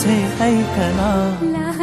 गीत तुझे ऐकना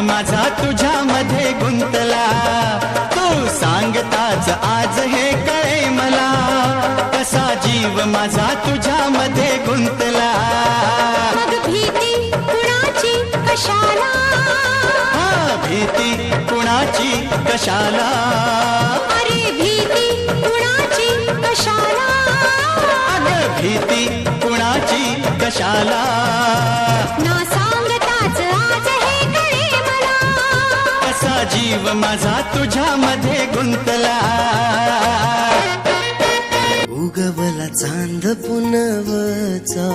माझा तुझ्यामध्ये गुंतला. तू सांगताच आज हे कळे मला. कसा जीव माझा तुझ्यामध्ये गुंतला. मग भीती कुणाची कशाला? हा भीती कुणाची कशाला? अरे भीती कुणाची कशाला? अग भीती कुणाची कशाला? जीव माझा तुझ्यामध्ये गुंतला. उगवला चांद पुनवचा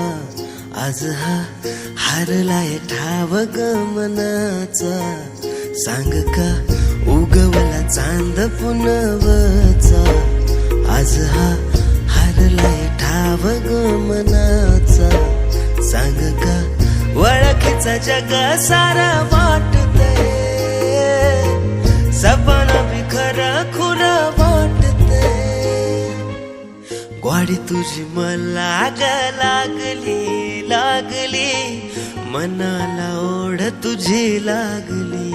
आज हा हारलाय ठाव गमनाचा. सांग का उगवला चांद पुनवचा आज हा हारलाय ठाव गमनाचा. सांग का वळखीचा जग सारा वाटतय. सपना खरा खुरा वाटते ग्वाडी तुझी मला ग लागली लागली। मनाला ओढ तुझी लागली।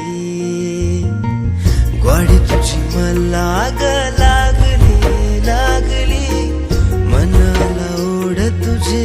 ग्वाडी तुझी मला ग लागली लागली। मनाला ओढ तुझी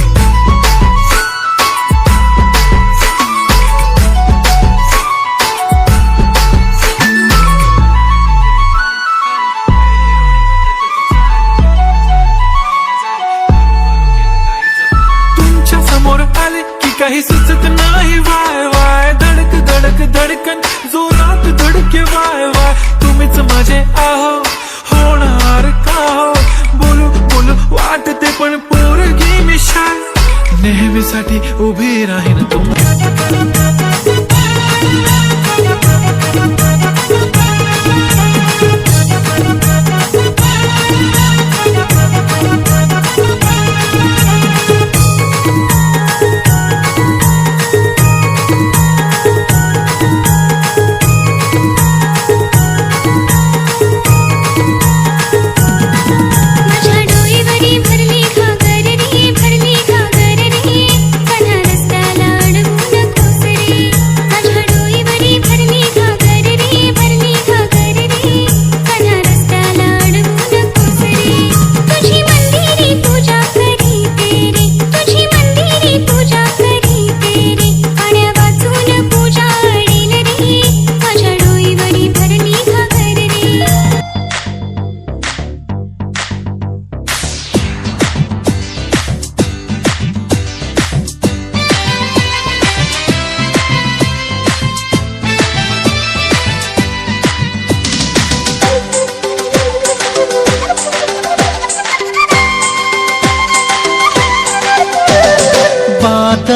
नेहमीसाठी उभी राहील तुम्ही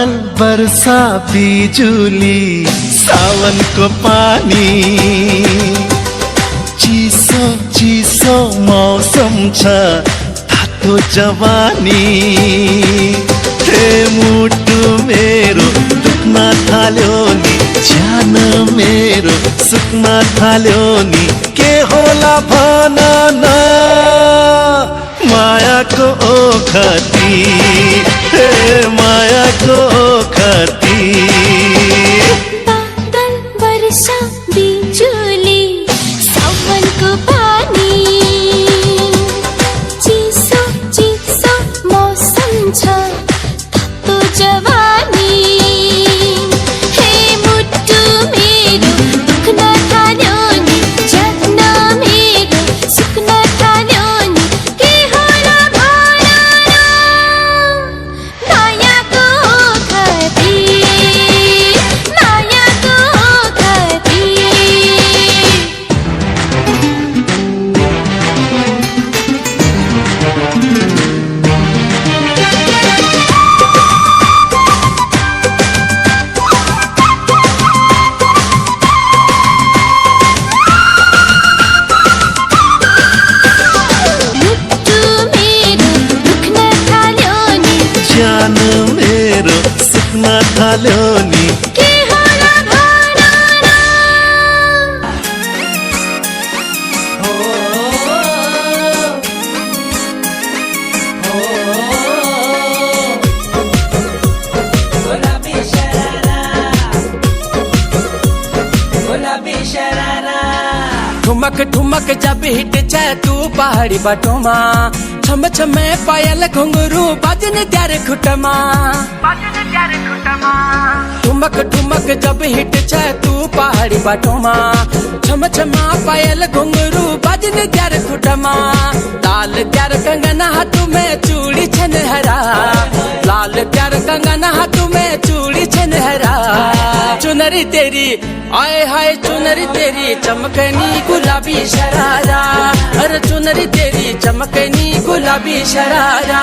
बादल बरसा बिजुली सावन को पानी। चिसो चिसो मौसम छ तातो जवानी। हे मुटु मेरो दुख्न थाल्यो नि ज्यान मेरो सुक्न थाल्यो नि के होला भन न मायाको ओखती हे मायाको सुक्न थाल्यो नि के होला भन न ठुमक ठुमक जब हिट जाए तू पहाड़ी बाटोमा छम छमे पायल घुंगरू बाजन त्यारे खुटमा। ठुमक ठुमक जब हिट जाए तू पहाड़ी बाटोमा। छम छमा पायल घुंगरू बाजन त्यारे खुटमा। लाल त्यार कंगना हाथ में चूड़ी छन हरा लाल त्यार कंगना हाथ में चूड़ी छन हरा चुनरी तेरी आए हाय चुनरी तेरी चमकनी गुलाबी शरारा। अरे चुनरी तेरी चमकनी गुलाबी शरारा।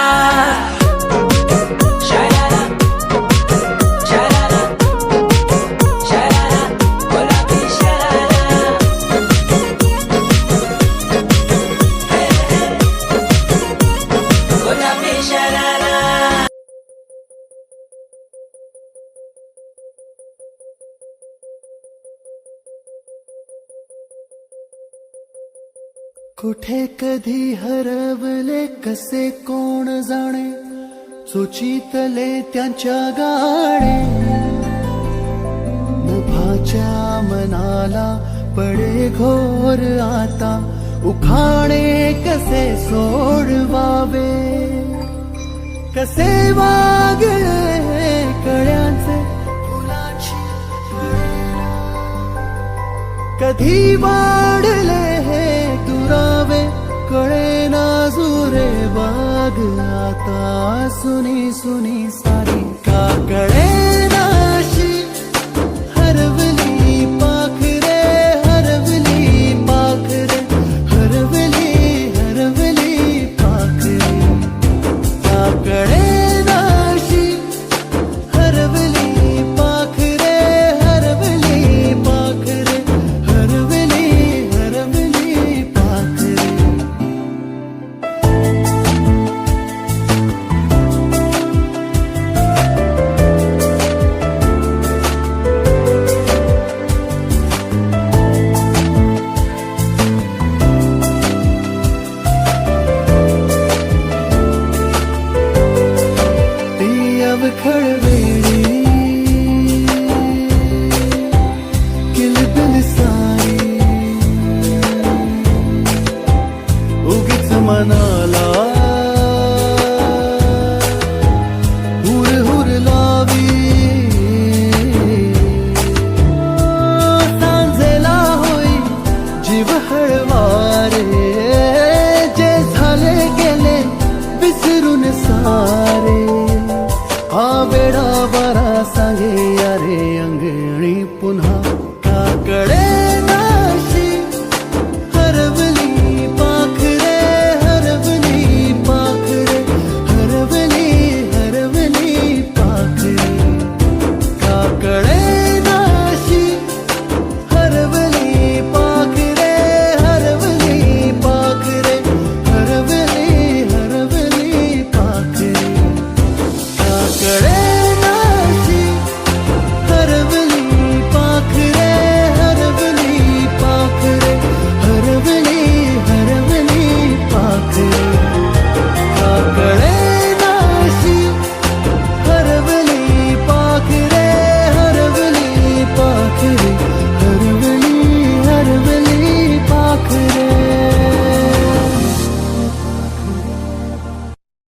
कुठे कधी हरवले कसे कोण जाणे? सुचितले त्यांच्या गाणे. मुभाच्या मनाला पडे घोर आता. उखाणे कसे सोडवावे? कसे वागले कळ्यांचे? फुलाची कधी वाढ लाग आता सुनी सुनी सारी का